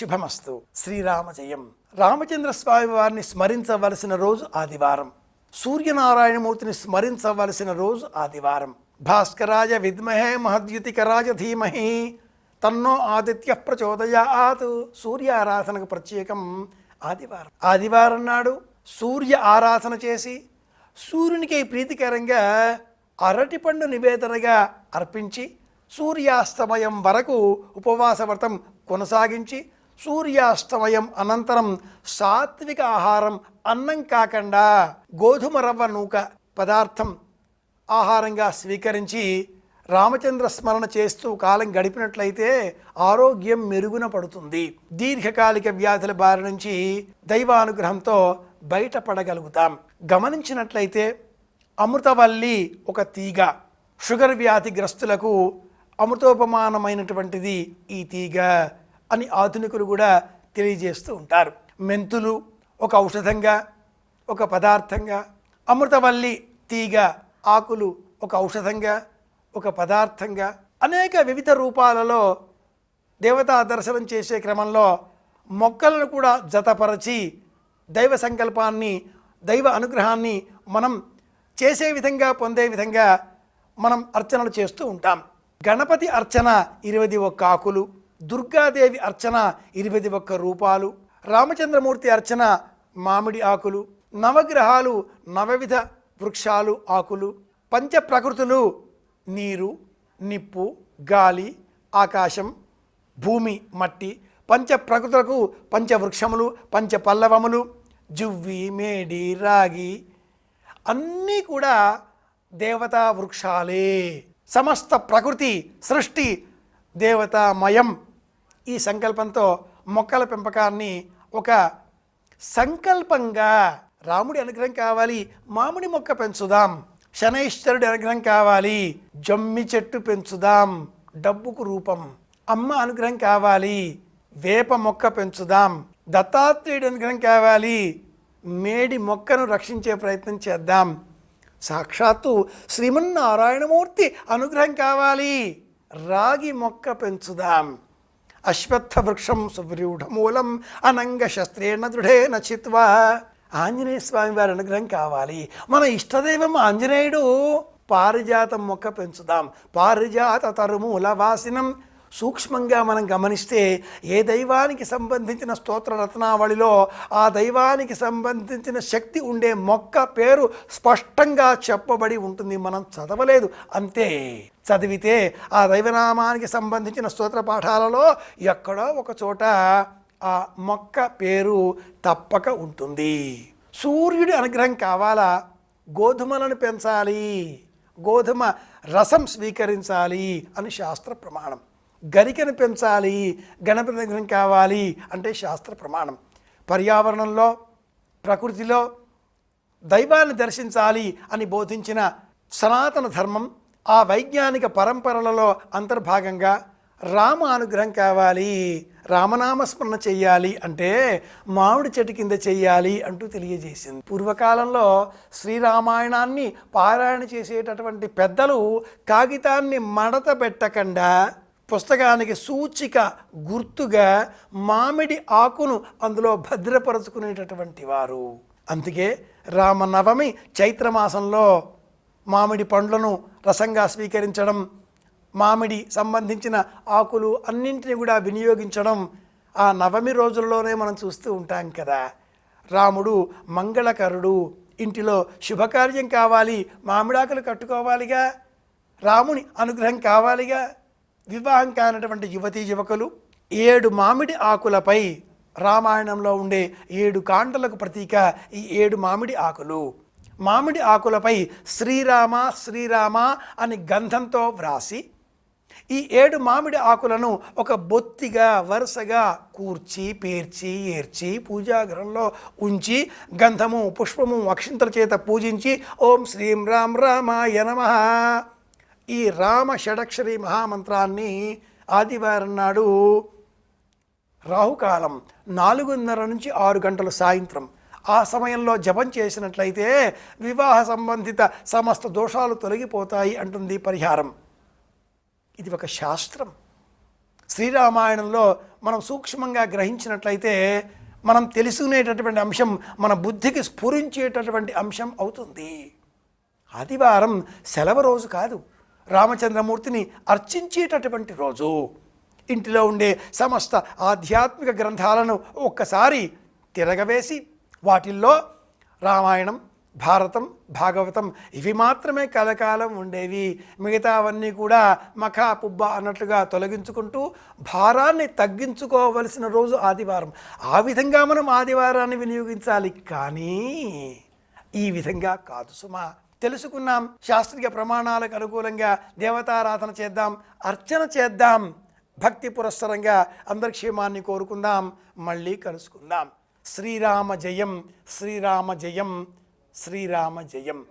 శుభమస్తు. శ్రీరామజయం. రామచంద్ర స్వామి వారిని స్మరించవలసిన రోజు ఆదివారం. సూర్యనారాయణమూర్తిని స్మరించవలసిన రోజు ఆదివారం. భాస్కరాయ విద్మహే మహద్యుతికరాజ ధీమహి తన్నో ఆదిత్య ప్రచోదయాత్. సూర్య ఆరాధనకు ప్రత్యేకం ఆదివారం. ఆదివారం నాడు సూర్య ఆరాధన చేసి సూర్యునికి ప్రీతికరంగా అరటిపండు నివేదనగా అర్పించి సూర్యాస్తమయం వరకు ఉపవాస వ్రతం కొనసాగించి సూర్యాస్తమయం అనంతరం సాత్విక ఆహారం అన్నం కాకుండా గోధుమ రవ్వ నూక పదార్థం ఆహారంగా స్వీకరించి రామచంద్ర స్మరణ చేస్తూ కాలం గడిపినట్లయితే ఆరోగ్యం మెరుగున పడుతుంది. దీర్ఘకాలిక వ్యాధుల బారి నుంచి దైవానుగ్రహంతో బయటపడగలుగుతాం. గమనించినట్లయితే అమృతవల్లి ఒక తీగ. షుగర్ వ్యాధిగ్రస్తులకు అమృతోపమానమైనటువంటిది ఈ తీగ. అని ఆధునికులు కూడా తెలియజేస్తూ ఉంటారు. మెంతులు ఒక ఔషధంగా ఒక పదార్థంగా అమృతవల్లి తీగ ఆకులు ఒక ఔషధంగా ఒక పదార్థంగా అనేక వివిధ రూపాలలో దేవతా దర్శనం చేసే క్రమంలో మొక్కలను కూడా జతపరచి దైవ సంకల్పాన్ని దైవ అనుగ్రహాన్ని మనం చేసే విధంగా పొందే విధంగా మనం అర్చనలు చేస్తూ ఉంటాం. గణపతి అర్చన ఇరవై ఒక్క ఆకులు దుర్గాదేవి అర్చన ఇరవై ఒక్క రూపాలు రామచంద్రమూర్తి అర్చన మామిడి ఆకులు నవగ్రహాలు నవవిధ వృక్షాలు ఆకులు పంచ ప్రకృతులు నీరు నిప్పు గాలి ఆకాశం భూమి మట్టి పంచ ప్రకృతులకు పంచవృక్షములు పంచ పల్లవములు జువ్వి మేడి రాగి అన్నీ కూడా దేవతా వృక్షాలే. సమస్త ప్రకృతి సృష్టి దేవతామయం. ఈ సంకల్పంతో మొక్కల పెంపకాన్ని ఒక సంకల్పంగా రాముడి అనుగ్రహం కావాలి మామిడి మొక్క పెంచుదాం శనైశ్వరుడి అనుగ్రహం కావాలి జమ్మి చెట్టు పెంచుదాం డబ్బుకు రూపం అమ్మ అనుగ్రహం కావాలి వేప మొక్క పెంచుదాం దత్తాత్రేయుడి అనుగ్రహం కావాలి మేడి మొక్కను రక్షించే ప్రయత్నం చేద్దాం. సాక్షాత్తు శ్రీమన్నారాయణమూర్తి అనుగ్రహం కావాలి రాగి మొక్క పెంచుదాం. అశ్వత్థవృక్షం సువ్యూఢమూలం అనంగ శస్త్రేణ దృఢేన చిత్వా. ఆంజనేయ స్వామి వారి అనుగ్రహం కావాలి. మన ఇష్టదైవం ఆంజనేయుడు. పారిజాతం మొక్క పెంచుదాం. పారిజాత తరుమూల వాసినం. సూక్ష్మంగా మనం గమనిస్తే ఏ దైవానికి సంబంధించిన స్తోత్ర రత్నావళిలో ఆ దైవానికి సంబంధించిన శక్తి ఉండే మొక్క పేరు స్పష్టంగా చెప్పబడి ఉంటుంది. మనం చదవలేదు. అంతే. చదివితే ఆ దైవనామానికి సంబంధించిన స్తోత్ర పాఠాలలో ఎక్కడో ఒక చోట ఆ మొక్క పేరు తప్పక ఉంటుంది. సూర్యుడి అనుగ్రహం కావాలా? గోధుమలను పెంచాలి. గోధుమ రసం స్వీకరించాలి అని శాస్త్ర ప్రమాణం. గరికను పెంచాలి గణపతి కావాలి అంటే శాస్త్ర ప్రమాణం. పర్యావరణంలో ప్రకృతిలో దైవాన్ని దర్శించాలి అని బోధించిన సనాతన ధర్మం ఆ వైజ్ఞానిక పరంపరలలో అంతర్భాగంగా రామ అనుగ్రహం కావాలి రామనామస్మరణ చెయ్యాలి అంటే మామిడి చెట్టు కింద చెయ్యాలి అంటూ తెలియజేసింది. పూర్వకాలంలో శ్రీరామాయణాన్ని పారాయణ చేసేటటువంటి పెద్దలు కాగితాన్ని మడత పెట్టకుండా పుస్తకానికి సూచిక గుర్తుగా మామిడి ఆకును అందులో భద్రపరుచుకునేటటువంటి వారు. అందుకే రామనవమి చైత్రమాసంలో మామిడి పండ్లను రసంగా స్వీకరించడం మామిడి సంబంధించిన ఆకులు అన్నింటినీ కూడా వినియోగించడం ఆ నవమి రోజుల్లోనే మనం చూస్తూ ఉంటాం కదా. రాముడు మంగళకరుడు ఇంటిలో శుభకార్యం కావాలి మామిడాకులు కట్టుకోవాలిగా రాముని అనుగ్రహం కావాలిగా వివాహం కానటువంటి యువతీ యువకులు ఏడు మామిడి ఆకులపై రామాయణంలో ఉండే ఏడు కాండలకు ప్రతీక ఈ ఏడు మామిడి ఆకులు. మామిడి ఆకులపై శ్రీరామ శ్రీరామ అని గంధంతో వ్రాసి ఈ ఏడు మామిడి ఆకులను ఒక బొత్తిగా వరుసగా కూర్చి పేర్చి ఏర్చి పూజాగృహంలో ఉంచి గంధము పుష్పము అక్షింతల చేత పూజించి ఓం శ్రీం రామ్ రామాయ నమ. ఈ రామ షడక్షరి మహామంత్రాన్ని ఆదివారం నాడు రాహుకాలం నాలుగున్నర నుంచి ఆరు గంటలు సాయంత్రం ఆ సమయంలో జపం చేసినట్లయితే వివాహ సంబంధిత సమస్త దోషాలు తొలగిపోతాయి అంటుంది పరిహారం. ఇది ఒక శాస్త్రం. శ్రీరామాయణంలో మనం సూక్ష్మంగా గ్రహించినట్లయితే మనం తెలుసుకునేటటువంటి అంశం మన బుద్ధికి స్ఫురించేటటువంటి అంశం అవుతుంది. ఆదివారం సెలవు రోజు కాదు. రామచంద్రమూర్తిని అర్చించేటటువంటి రోజు. ఇంటిలో ఉండే సమస్త ఆధ్యాత్మిక గ్రంథాలను ఒక్కసారి తిరగవేసి వాటిల్లో రామాయణం భారతం భాగవతం ఇవి మాత్రమే కలకాలం ఉండేవి. మిగతావన్నీ కూడా మఖా పుబ్బ అన్నట్లుగా తొలగించుకుంటూ భారాన్ని తగ్గించుకోవలసిన రోజు ఆదివారం. ఆ విధంగా మనం ఆదివారాన్ని వినియోగించాలి. కానీ ఈ విధంగా కాదు సుమా. తెలుసుకున్నాం. శాస్త్రీయ ప్రమాణాలకు అనుకూలంగా దేవతారాధన చేద్దాం అర్చన చేద్దాం భక్తి పురస్సరంగా అందరి క్షేమాన్ని కోరుకుందాం. మళ్ళీ కలుసుకుందాం. శ్రీరామ జయం శ్రీరామ జయం శ్రీరామ జయం.